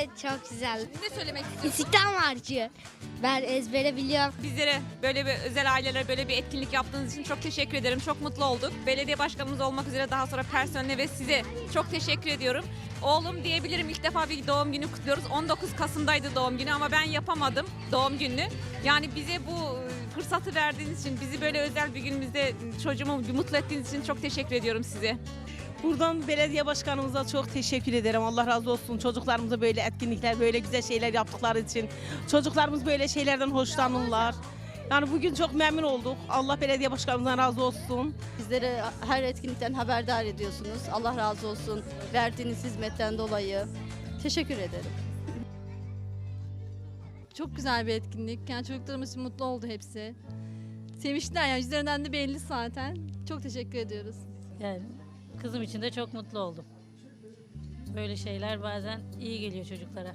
Evet çok güzel. Ne söylemek istiyorsunuz? İstiklal Marşı. Ben ezbere biliyorum. Bizlere böyle bir özel ailelere böyle bir etkinlik yaptığınız için çok teşekkür ederim. Çok mutlu olduk. Belediye başkanımız olmak üzere daha sonra personeline ve size çok teşekkür ediyorum. Oğlum diyebilirim ilk defa bir doğum günü kutluyoruz. 19 Kasım'daydı doğum günü ama ben yapamadım doğum gününü. Yani bize bu fırsatı verdiğiniz için, bizi böyle özel bir günümüzde çocuğumu mutlu ettiğiniz için çok teşekkür ediyorum size. Buradan belediye başkanımıza çok teşekkür ederim. Allah razı olsun. Çocuklarımıza böyle etkinlikler, böyle güzel şeyler yaptıkları için. Çocuklarımız böyle şeylerden hoşlanırlar. Yani bugün çok memnun olduk. Allah belediye başkanımızdan razı olsun. Bizleri her etkinlikten haberdar ediyorsunuz. Allah razı olsun verdiğiniz hizmetten dolayı. Teşekkür ederim. Çok güzel bir etkinlik. Yani çocuklarımız için mutlu oldu hepsi. Sevinçler yani yüzlerinden de belli zaten. Çok teşekkür ediyoruz. Yani kızım için de çok mutlu oldum. Böyle şeyler bazen iyi geliyor çocuklara.